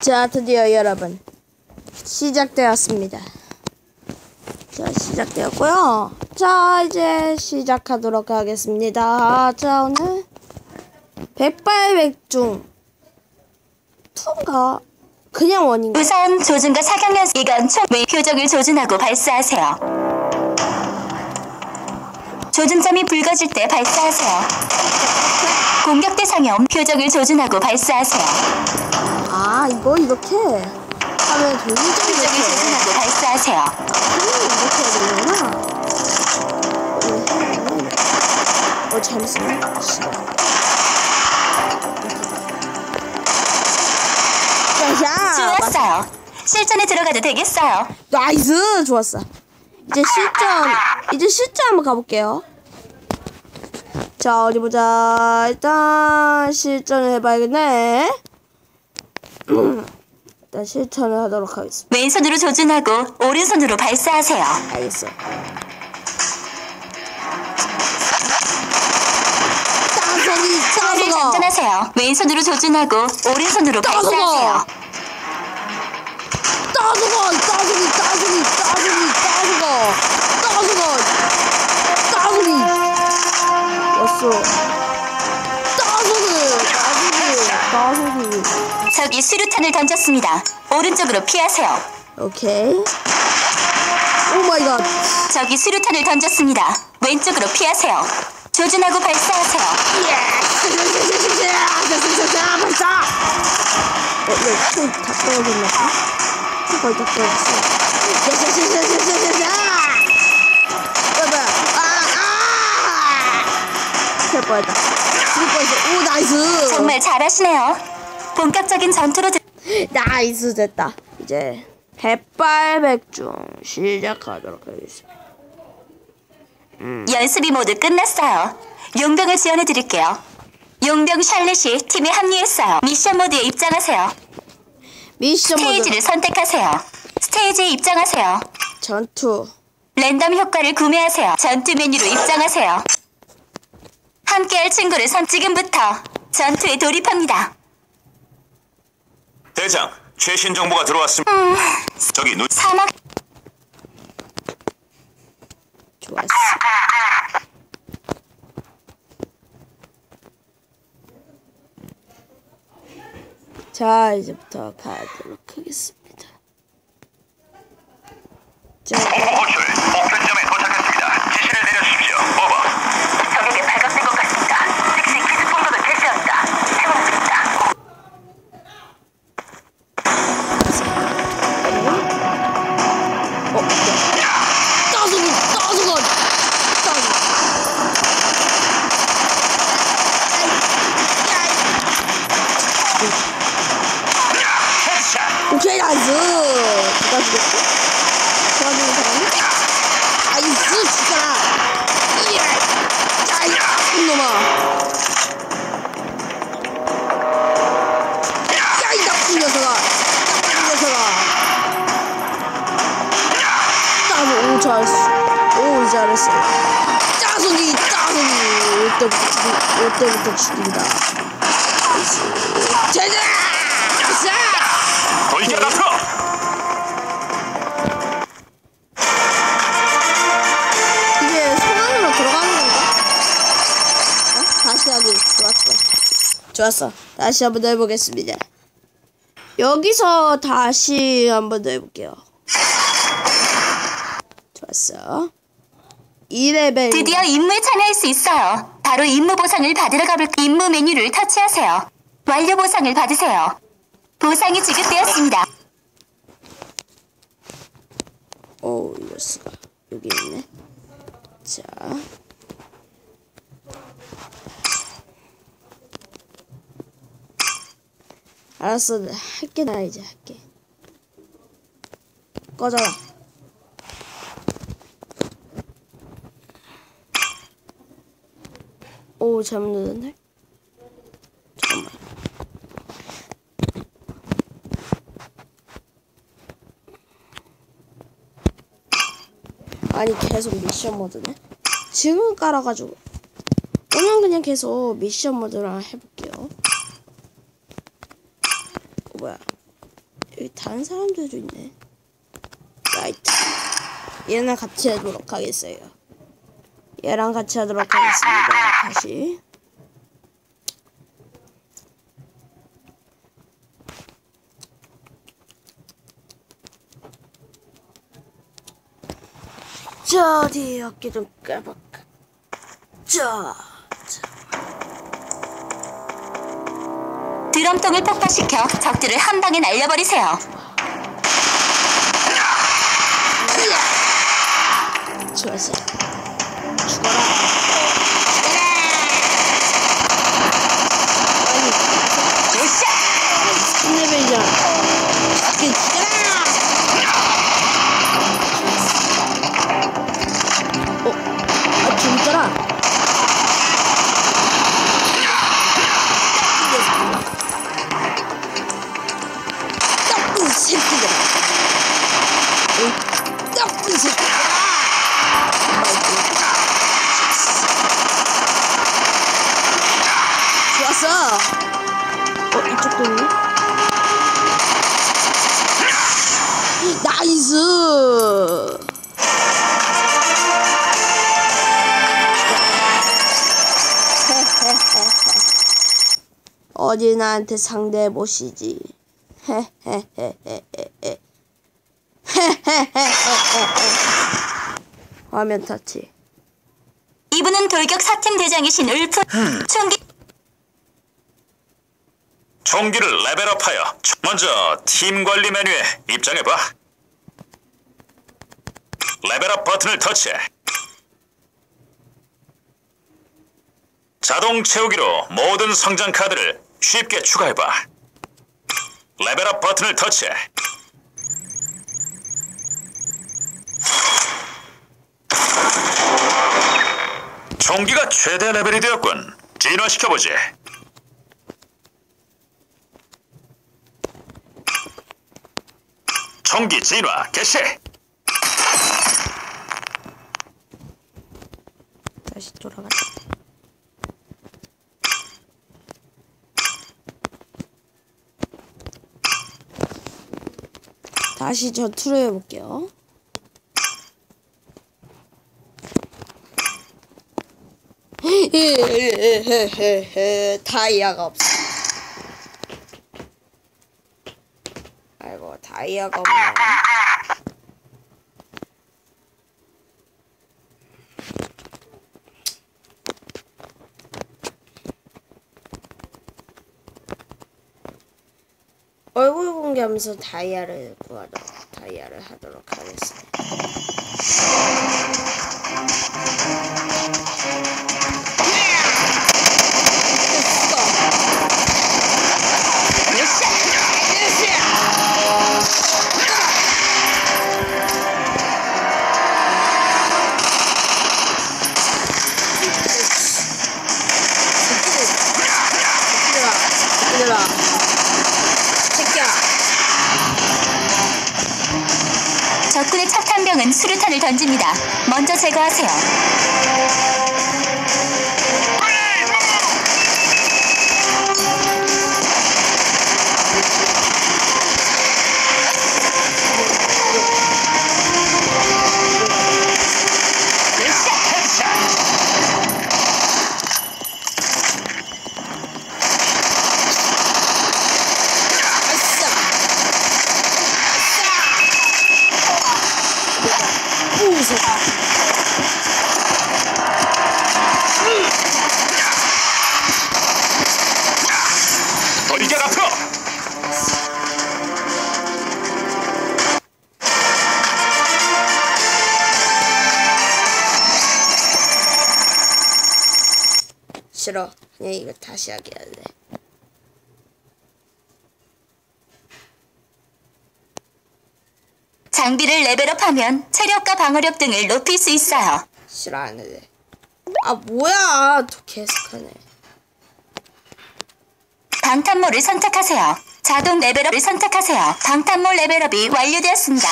자, 드디어 여러분 시작되었습니다. 자, 시작되었고요. 자, 이제 시작하도록 하겠습니다. 자, 오늘 백발백중 투인가 그냥 원인가? 우선 조준과 사격연 이건 총의 표적을 조준하고 발사하세요. 조준점이 붉어질 때 발사하세요. 공격 대상이 없는 표적을 조준하고 발사하세요. 아, 이거 이렇게 하면 이렇게. 조준하고 발사하세요. 그냥 이렇게 해야 되는구나. 어, 어, 잘못 쓰네. 씨발. 자, 자, 좋았어요. 실전에 들어가도 되겠어요. 나이스 좋았어. 이제 실전 이제 실전 한번 가볼게요. 자 어디 보자. 일단 실전을 해봐야겠네. 음, 일단 실천을 하도록 하겠습니다. 왼손으로 조준하고 오른손으로 발사하세요. 알겠어. 따소리 총알을 따소가 장전하세요. 왼손으로 조준하고 오른손으로 따소가 발사하세요. 따소가 따소리 따소리 따소리 따소가 따소가 따소리 왔어. 적이 수류탄을 던졌습니다. 오른쪽으로 피하세요. 오케이. 오 마이 갓. 적이 수류탄을 던졌습니다. 왼쪽으로 피하세요. 조준하고 발사하세요. 발사! 어, 왜총다 떨어졌나? 총 거의 다 떨어졌어. 아, 아! 될 뻔했다. 죽을 뻔했어. 오, 나이스! 정말 잘하시네요. 본격적인 전투로 들... 나이스 됐다. 이제 백발백중 시작하도록 하겠습니다. 연습이 모두 끝났어요. 용병을 지원해 드릴게요. 용병 샬렛이 팀에 합류했어요. 미션 모드에 입장하세요. 미션 모드 스테이지를 선택하세요. 스테이지에 입장하세요. 전투. 랜덤 효과를 구매하세요. 전투 메뉴로 입장하세요. 함께할 친구를 선 지금부터 전투에 돌입합니다. 대장, 최신 정보가 들어왔습니다. 저기 눈 사막 좋았어. 자, 이제부터 가도록 하겠습니다. 때부터 죽인, 올 때부터 죽인다. 제자! 자! 돌격 앞으로. 이게 손안으로 들어가는 건가? 어? 다시 하기 좋았어. 좋았어. 다시 한번 더 해보겠습니다. 여기서 다시 한번 더 해볼게요. 좋았어. 2레벨. 드디어 임무에 참여할 수 있어요. 바로 임무 보상을 받으러 가볼 임무 메뉴를 터치하세요. 완료 보상을 받으세요. 보상이 지급되었습니다. 오, 이럴 수가. 여기 있네. 자. 알았어. 할게, 나 이제 할게. 꺼져라. 오, 잘못 눌렀네. 잠깐만. 아니 계속 미션 모드네. 지금 깔아가지고 오늘 그냥 계속 미션 모드랑 해볼게요. 어, 뭐야? 여기 다른 사람들도 있네. 라이트. 얘랑 같이 하도록 하겠어요. 얘랑 같이 하도록 하겠습니다. 다시. 자, 어디 어깨 좀 까볼까. 자, 드럼통을 폭파시켜 적들을 한 방에 날려버리세요. 좋았어. 나이스. 어디 나한테 상대해 보시지. 화면 터치. 이분은 돌격 사팀 대장이신 울프 총기 총기를 레벨업하여 먼저 팀 관리 메뉴에 입장해봐. 레벨업 버튼을 터치해. 자동 채우기로 모든 성장 카드를 쉽게 추가해봐. 레벨업 버튼을 터치해. 총기가 최대 레벨이 되었군. 진화시켜보지. 총기 진화 개시. 다시 돌아가자. 다시 전투를 해볼게요. 다이아가 없어. 아이고 다이아가 없네. 얼굴 공개하면서 다이아를 구하도록 다이아를 하도록 하겠습니다. 던집니다. 먼저 제거하세요. 싫어. 그냥 이거 다시 하게 할래. 장비를 레벨업하면 체력과 방어력 등을 높일 수 있어요. 싫어 안 할래. 아 뭐야? 또 계속하네. 방탄몰을 선택하세요. 자동 레벨업을 선택하세요. 방탄몰 레벨업이 완료되었습니다.